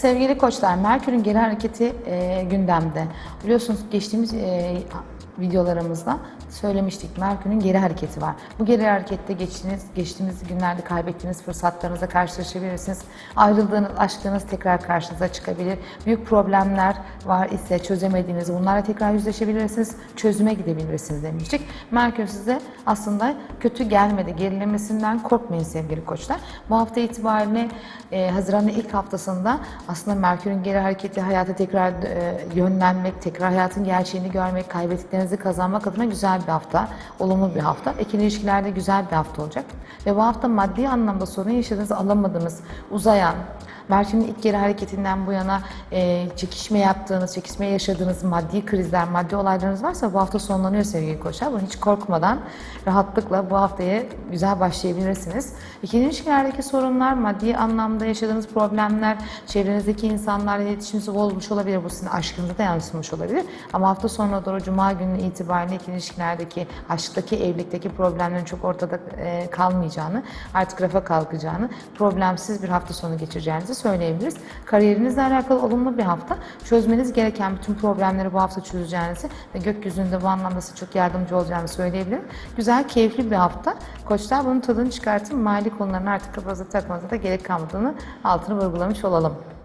Sevgili koçlar, Merkür'ün geri hareketi e, gündemde. Biliyorsunuz geçtiğimiz e, videolarımızda söylemiştik. Merkür'ün geri hareketi var. Bu geri harekette geçtiğiniz, geçtiğimiz günlerde kaybettiğiniz fırsatlarınızla karşılaşabilirsiniz. Ayrıldığınız aşklarınız tekrar karşınıza çıkabilir. Büyük problemler var ise çözemediğiniz bunlarla tekrar yüzleşebilirsiniz. Çözüme gidebilirsiniz demiştik. Merkür size aslında kötü gelmedi. Gerilemesinden korkmayın sevgili koçlar. Bu hafta itibariyle e, Haziran'ın ilk haftasında aslında Merkür'ün geri hareketi hayata tekrar e, yönlenmek, tekrar hayatın gerçeğini görmek, kaybettiklerinizi kazanmak adına güzel bir hafta, olumlu bir hafta. İkili ilişkilerde güzel bir hafta olacak. Ve bu hafta maddi anlamda sorun yaşadığınız, alamadığınız, uzayan, Merkür'ün ilk geri hareketinden bu yana e, çekişme yaptığınız, çekişme yaşadığınız maddi krizler, maddi olaylarınız varsa bu hafta sonlanıyor sevgili koçlar. Bunu hiç korkmadan, rahatlıkla bu haftaya güzel başlayabilirsiniz. İkili ilişkilerdeki sorunlar, maddi anlamda yaşadığınız problemler, çevrenizdeki insanlarla iletişiminiz bozmuş olabilir. Bu sizin aşkınıza da yansımış olabilir. Ama hafta sonuna doğru Cuma günü itibariyle ikili ilişkilerdeki, aşktaki, evlilikteki problemlerin çok ortada e, kalmayacağını, artık rafa kalkacağını, problemsiz bir hafta sonu geçireceğinizi söyleyebiliriz. Kariyerinizle alakalı olumlu bir hafta. Çözmeniz gereken bütün problemleri bu hafta çözeceğinizi ve gökyüzünde bu anlamda size çok yardımcı olacağını söyleyebilirim. Güzel, keyifli bir hafta. Koçlar bunun tadını çıkartın. Mali konularını artık kafanıza takmanıza da gerek kalmadığını altını vurgulamış olalım.